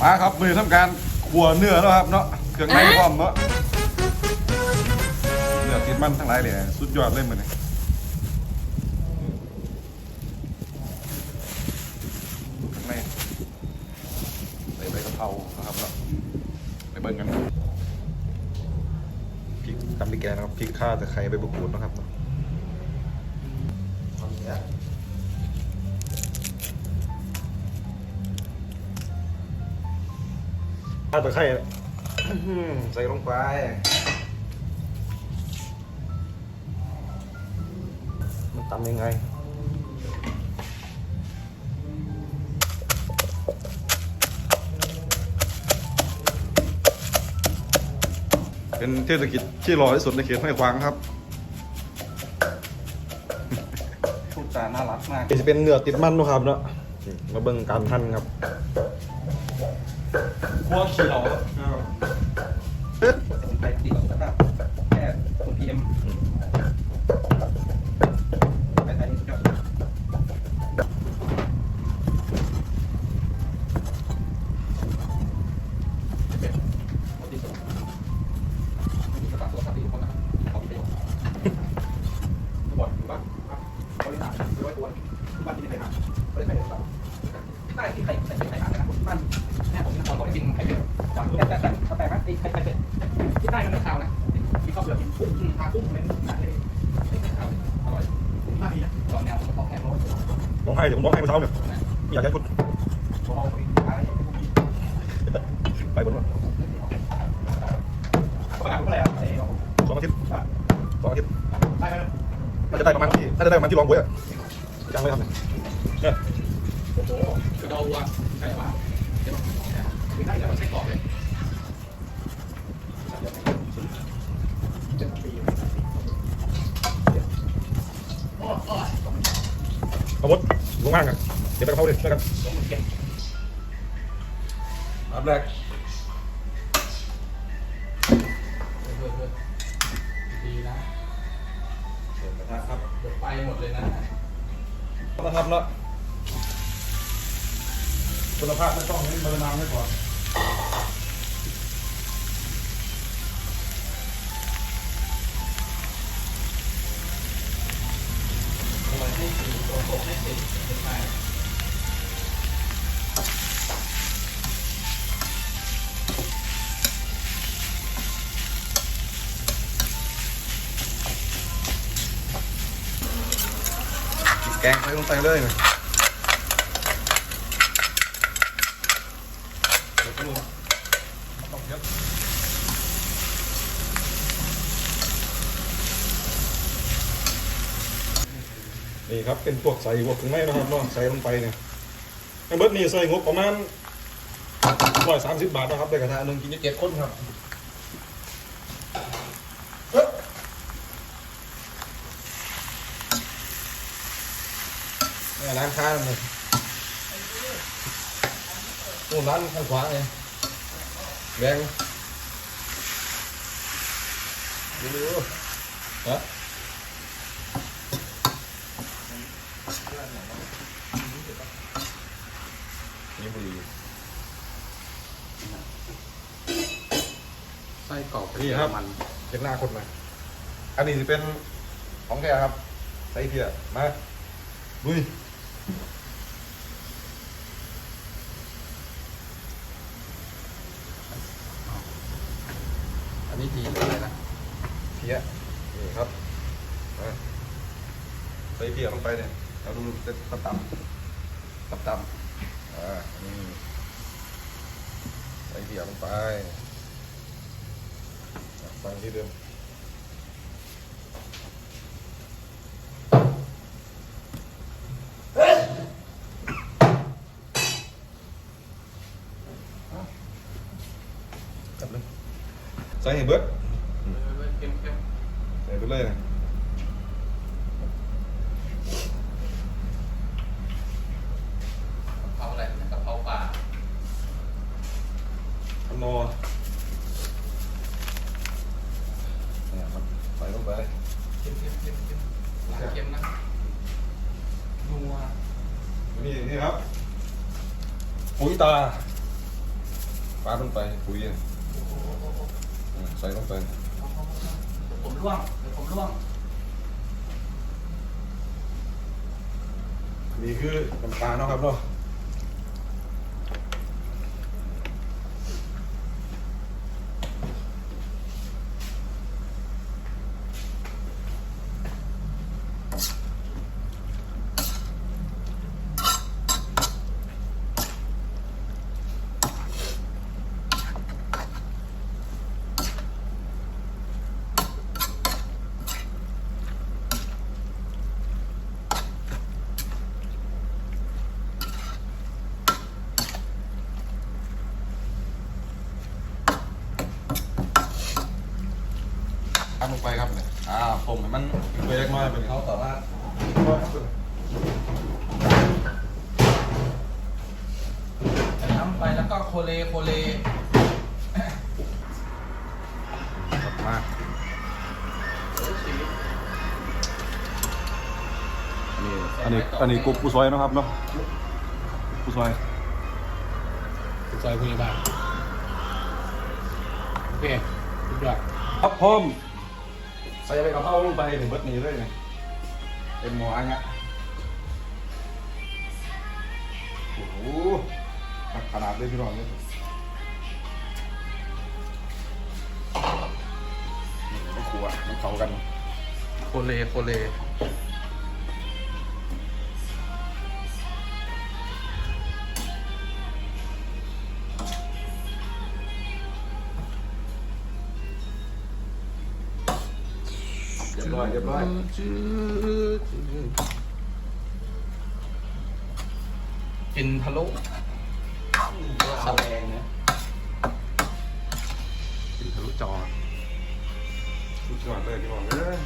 มาครับมือทำการขัวเนื้อแล้วครับเนาะเครื่องในพร้อมเนาะเนื้อติดมันทั้งหลายเลยสุดยอดเลยมือนี่ข้างในใส่ใบกะเพรานะครับเนาะไปเบิ่งกันพริกตำพริกแกงนะครับพริกข่าตะไคร้ใบมะกรูดนะครับเนาะ ข้าวตะไคร้อื้อหือใส่ลงไปมันตำยังไงเป็นเทศกิจที่รอที่สุดในเขตห้วยขวางครับพูดจาน่ารักมากจะเป็นเนื้อติดมันนะครับเนาะนี่มาเบิ่งการหั่นครับ พวกขี้เราไปติดแล้วก็แค่ตัวพีเอ็มไปไหนจบเป็นปกติสุดมีกระตักตัวสัตว์ที่ทุกคนนะครับขอประโยชน์บอดอยู่บ้านบริษัทร้อยตัวบ้านที่ไม่เคยหาบริษัทไหนได้ที่ใครใครใครหานะครับบ้านแม่ผมนครบอกกินไข่เป็ดจับแต่แต่แต่แต่ไหมไอ้ไข่เป็ดที่ได้มันไม่ขาวนะที่ข้าวเปลือกกุ้ง ทากุ้งเป็นหนาเลยอร่อยมากดีนะสอแนวสองแนวร้อยร้องไห้เดี๋ยวผมร้องไห้เมื่อเช้าเนี่ยอยากให้คุณพอเอาไปขายไปบนว่าประกาศอะไรอะไอ้สองอาทิตย์สองอาทิตย์ได้ไหมน่าจะได้ประมาณที่น่าจะได้ประมาณที่รองบวยอะยังไม่ทำเนี่ยเนี่ยโอ้โหกระเดาวัวใช่ปะเดี๋ยวไม่ได้แล้วมันใช้กรอบเลย อาหมดลงมากอะเดี๋ยวไปกระเพราเลยช่วยกันสองหมื่นเจ็ดอันแรกดีนะเปิดกระทะครับเดี๋ยวไปหมดเลยนะมาทำแล้วคุณภาพไม่ต้องนี่มาน้ำให้ก่อน กงใส่ลงไปเลยนะนี่ครับเป็นพวกใส่พวกถึงไม้นะครับเนาะใส่ลงไปเนี่ยไอ้เบิร์ดนี่ใส่งบประมาณร้อยสามสิบบาทนะครับได้กระทะหนึ่งกินจะเจ็ดคนครับ นี่ร้านค้าเลยนู่นร้านข้างขวาไงแบงดูฮะนี่บุรีไส้กรอบนี่ครับ มันเป็นหน้าคนมาอันนี้จะเป็นของแกครับ ใส่เพียมาดุย อันนี้ดีเลยนะเพี้ยนี่ครับมาใส่เพี้ยลงไปเนี่ยเราดูจะตับต่ำตับต่ำอ่านี่ใส่เพี้ยลงไปฟังที่เดิมจับเลยใส่ให้เบิดเข้มเข้มใส่ไปเลยนะเผาอะไรกะเพราป่าขนอเนี่ยครับใส่ลงไปเข้มเข้มเข้มเข้มหลายเข้มนะนัวนี่นี่ครับ ปุ๋ยตาปาดลงไปคุยอะอืม ใส่ลงไปผมร่วงเดี๋ยวผมร่วงนี่คือน้ำปลาเนาะครับเนาะทำลงไปครับ ผมให้มันเล็กน้อยเป็นเขาเขาตอบว่าใส่น้ำไปแล้วก็โคเลโคเลมากอันนี้อันนี้อันนี้กุ๊กผู้ซอยนะครับเนาะผู้ซอยซอยคุณยาบาลโอเคสุดยอดครับพร้อม ใส่ใบกะเพราลงไปถึงเบิดนี้เลยเนี่ยเป็นหมูอันเนี้ยโอ้โหขนาดเลยพี่น้องเนี่ยนี่มันขวมันเข้ากันโคเลโคเล รียบร้อยเรียบร้อยกินทะลุสแลงนะกินทะลุจอสุดยอดเลยพี่น้องเอ้ย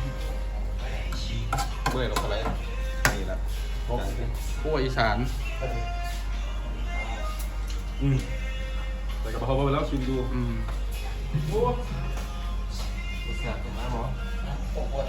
เมื่อยลงไปเลยนี่แหละขั้วอีสานอืมใส่กะเพราไปแล้วชิมดูอืม โอ้อีส